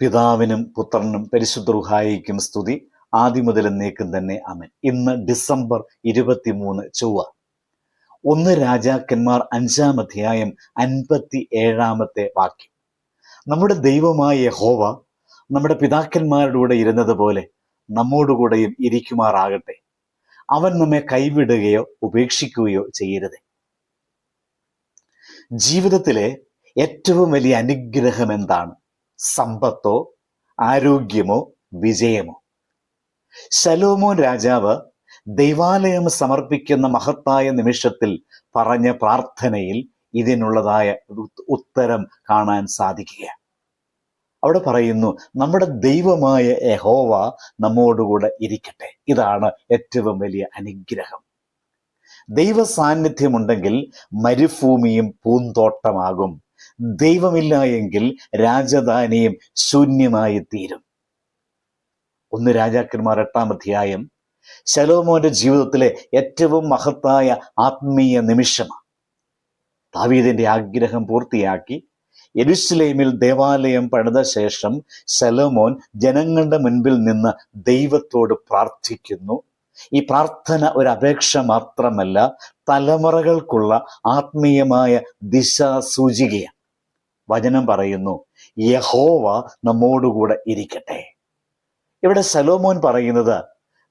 പിതാവിനും പുത്രനും പരിശുദ്ധ റുഹായിക്കും സ്തുതി. ആദ്യം മുതൽ എന്നേക്കും തന്നെ അമൻ ഇന്ന് ഡിസംബർ ഇരുപത്തിമൂന്ന് ചൊവ്വ. ഒന്ന് രാജാക്കന്മാർ അഞ്ചാം അധ്യായം അൻപത്തി ഏഴാമത്തെ വാക്യം. നമ്മുടെ ദൈവമായ ഹോവ നമ്മുടെ പിതാക്കന്മാരുടെ കൂടെ ഇരുന്നതുപോലെ നമ്മോടുകൂടെയും ഇരിക്കുമാറാകട്ടെ. അവൻ നമ്മെ കൈവിടുകയോ ഉപേക്ഷിക്കുകയോ ചെയ്യരുത്. ജീവിതത്തിലെ ഏറ്റവും വലിയ അനുഗ്രഹം എന്താണ്? സമ്പത്തോ ആരോഗ്യമോ വിജയമോ. ശലോമോൻ രാജാവ് ദൈവാലയം സമർപ്പിക്കുന്ന മഹത്തായ നിമിഷത്തിൽ പറഞ്ഞ പ്രാർത്ഥനയിൽ ഇതിനുള്ളതായ ഉത്തരം കാണാൻ സാധിക്കുക അവിടെ പറയുന്നു നമ്മുടെ ദൈവമായ യഹോവ നമ്മോടുകൂടെ ഇരിക്കട്ടെ. ഇതാണ് ഏറ്റവും വലിയ അനുഗ്രഹം. ദൈവ സാന്നിധ്യമുണ്ടെങ്കിൽ മരുഭൂമിയും പൂന്തോട്ടമാകും. ദൈവമില്ല എങ്കിൽ രാജധാനിയും ശൂന്യമായി തീരും ഒന്ന് രാജാക്കന്മാർ എട്ടാം അധ്യായം. ശലോമോന്റെ ജീവിതത്തിലെ ഏറ്റവും മഹത്തായ ആത്മീയ നിമിഷമാണ്. താവീതിന്റെ ആഗ്രഹം പൂർത്തിയാക്കി എരുസലേമിൽ ദേവാലയം പണിത ശേഷം ശലോമോൻ ജനങ്ങളുടെ മുൻപിൽ നിന്ന് ദൈവത്തോട് പ്രാർത്ഥിക്കുന്നു. ഈ പ്രാർത്ഥന ഒരു അപേക്ഷ മാത്രമല്ല തലമുറകൾക്കുള്ള ആത്മീയമായ ദിശാസൂചികയാണ്. വചനം പറയുന്നു. യഹോവ നമ്മോടുകൂടെ ഇരിക്കട്ടെ. ഇവിടെ സലോമോൻ പറയുന്നത്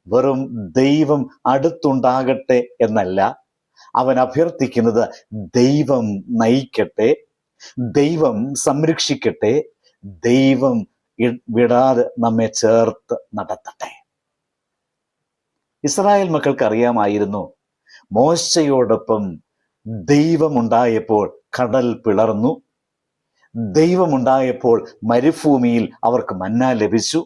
വെറും ദൈവം അടുത്തുണ്ടാകട്ടെ എന്നല്ല. അവൻ അഭ്യർത്ഥിക്കുന്നത് ദൈവം നയിക്കട്ടെ ദൈവം സംരക്ഷിക്കട്ടെ ദൈവം വിടാതെ നമ്മെ ചേർത്ത് നടത്തട്ടെ. ഇസ്രായേൽ മക്കൾക്ക് അറിയാമായിരുന്നു മോശയോടൊപ്പം ദൈവമുണ്ടായപ്പോൾ കടൽ പിളർന്നു. ദൈവമുണ്ടായപ്പോൾ മരുഭൂമിയിൽ അവർക്ക് മന്ന ലഭിച്ചു.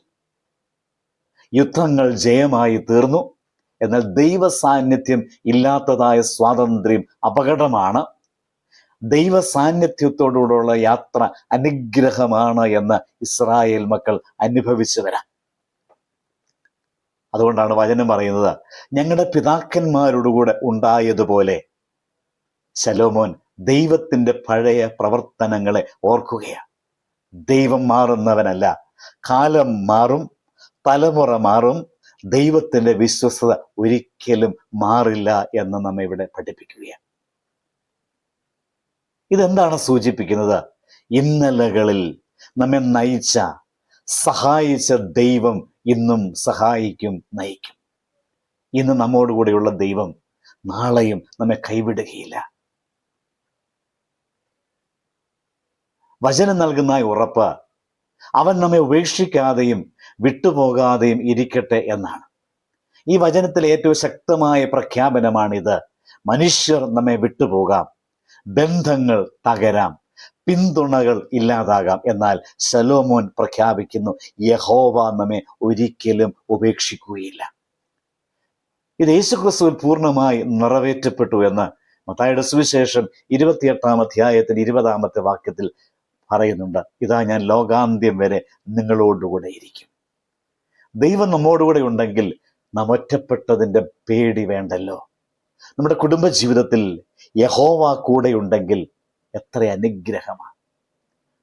യുദ്ധങ്ങൾ ജയമായി തീർന്നു. എന്നാൽ ദൈവ സാന്നിധ്യം ഇല്ലാത്തതായ സ്വാതന്ത്ര്യം അപകടമാണ്. ദൈവ സാന്നിധ്യത്തോടുകൂടെയുള്ള യാത്ര അനുഗ്രഹമാണ് എന്ന് ഇസ്രായേൽ മക്കൾ അനുഭവിച്ചു വരാം അതുകൊണ്ടാണ് വചനം പറയുന്നത് ഞങ്ങളുടെ പിതാക്കന്മാരോടുകൂടെ ഉണ്ടായതുപോലെ. ശലോമോൻ ദൈവത്തിന്റെ പഴയ പ്രവർത്തനങ്ങളെ ഓർക്കുകയാണ്. ദൈവം മാറുന്നവനല്ല. കാലം മാറും തലമുറ മാറും ദൈവത്തിന്റെ വിശ്വസത ഒരിക്കലും മാറില്ല എന്ന് നമ്മെ ഇവിടെ പഠിപ്പിക്കുകയാണ്. ഇതെന്താണ് സൂചിപ്പിക്കുന്നത്? ഇന്നലകളിൽ നമ്മെ നയിച്ച സഹായിച്ച ദൈവം ഇന്നും സഹായിക്കും നയിക്കും. ഇന്ന് നമ്മോടുകൂടെയുള്ള ദൈവം നാളെയും നമ്മെ കൈവിടുകയില്ല. വചനം നൽകുന്ന ഉറപ്പ്. അവൻ നമ്മെ ഉപേക്ഷിക്കാതെയും വിട്ടുപോകാതെയും ഇരിക്കട്ടെ എന്നാണ്. ഈ വചനത്തിലെ ഏറ്റവും ശക്തമായ പ്രഖ്യാപനമാണിത്. മനുഷ്യർ നമ്മെ വിട്ടുപോകാം. ബന്ധങ്ങൾ തകരാം. പിന്തുണകൾ ഇല്ലാതാകാം. എന്നാൽ സലോമോൻ പ്രഖ്യാപിക്കുന്നു യഹോവ നമ്മെ ഒരിക്കലും ഉപേക്ഷിക്കുകയില്ല. ഇത് യേശുക്രിസ്തുവിൽ പൂർണമായി നിറവേറ്റപ്പെട്ടു എന്ന് മത്തായുടെ സുവിശേഷം ഇരുപത്തിയെട്ടാം അധ്യായത്തിന് ഇരുപതാമത്തെ വാക്യത്തിൽ പറയുന്നുണ്ട് ഇതാ ഞാൻ ലോകാന്ത്യം വരെ നിങ്ങളോടുകൂടെ ഇരിക്കും. ദൈവം നമ്മോടുകൂടെ ഉണ്ടെങ്കിൽ നാം ഒറ്റപ്പെട്ടതിന്റെ പേടി വേണ്ടല്ലോ. നമ്മുടെ കുടുംബജീവിതത്തിൽ യഹോവ കൂടെ ഉണ്ടെങ്കിൽ എത്ര അനുഗ്രഹമാണ്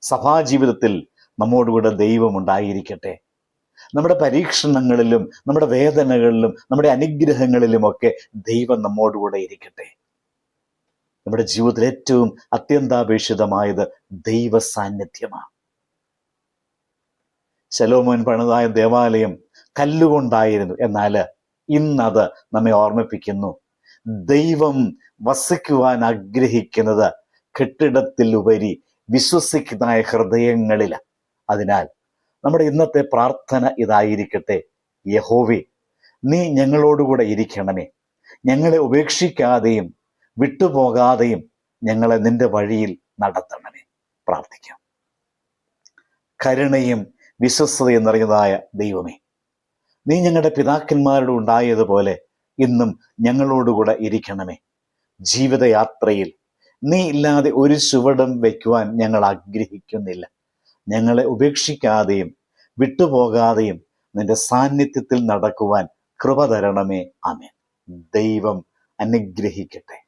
സഭാജീവിതത്തിൽ നമ്മോടുകൂടെ ദൈവം ഉണ്ടായിരിക്കട്ടെ. നമ്മുടെ പരീക്ഷണങ്ങളിലും നമ്മുടെ വേദനകളിലും നമ്മുടെ അനുഗ്രഹങ്ങളിലുമൊക്കെ ദൈവം നമ്മോടുകൂടെ ഇരിക്കട്ടെ. നമ്മുടെ ജീവിതത്തിൽ ഏറ്റവും അത്യന്താപേക്ഷിതമായത് ദൈവ സാന്നിധ്യമാണ് ശലോമോൻ പണിതായ ദേവാലയം കല്ലുകൊണ്ടായിരുന്നു എന്നാൽ ഇന്നത് നമ്മെ ഓർമ്മിപ്പിക്കുന്നു. ദൈവം വസിക്കുവാൻ ആഗ്രഹിക്കുന്നത് കെട്ടിടത്തിൽ ഉപരി വിശ്വസിക്കുന്ന ഹൃദയങ്ങളിൽ. അതിനാൽ നമ്മുടെ ഇന്നത്തെ പ്രാർത്ഥന ഇതായിരിക്കട്ടെ. യഹോവി നീ ഞങ്ങളോടുകൂടെ ഇരിക്കണമേ. ഞങ്ങളെ ഉപേക്ഷിക്കാതെയും വിട്ടുപോകാതെയും ഞങ്ങളെ നിന്റെ വഴിയിൽ നടത്തണമേ. പ്രാർത്ഥിക്കാം. കരുണയും വിശ്വസ്തയും നിറഞ്ഞതായ ദൈവമേ നീ ഞങ്ങളുടെ പിതാക്കന്മാരോട് ഉണ്ടായതുപോലെ ഇന്നും ഞങ്ങളോടുകൂടെ ഇരിക്കണമേ. ജീവിതയാത്രയിൽ നീ ഇല്ലാതെ ഒരു ചുവടും വയ്ക്കുവാൻ ഞങ്ങൾ ആഗ്രഹിക്കുന്നില്ല. ഞങ്ങളെ ഉപേക്ഷിക്കാതെയും വിട്ടുപോകാതെയും നിന്റെ സാന്നിധ്യത്തിൽ നടക്കുവാൻ കൃപ തരണമേ. ആമേൻ. ദൈവം അനുഗ്രഹിക്കട്ടെ.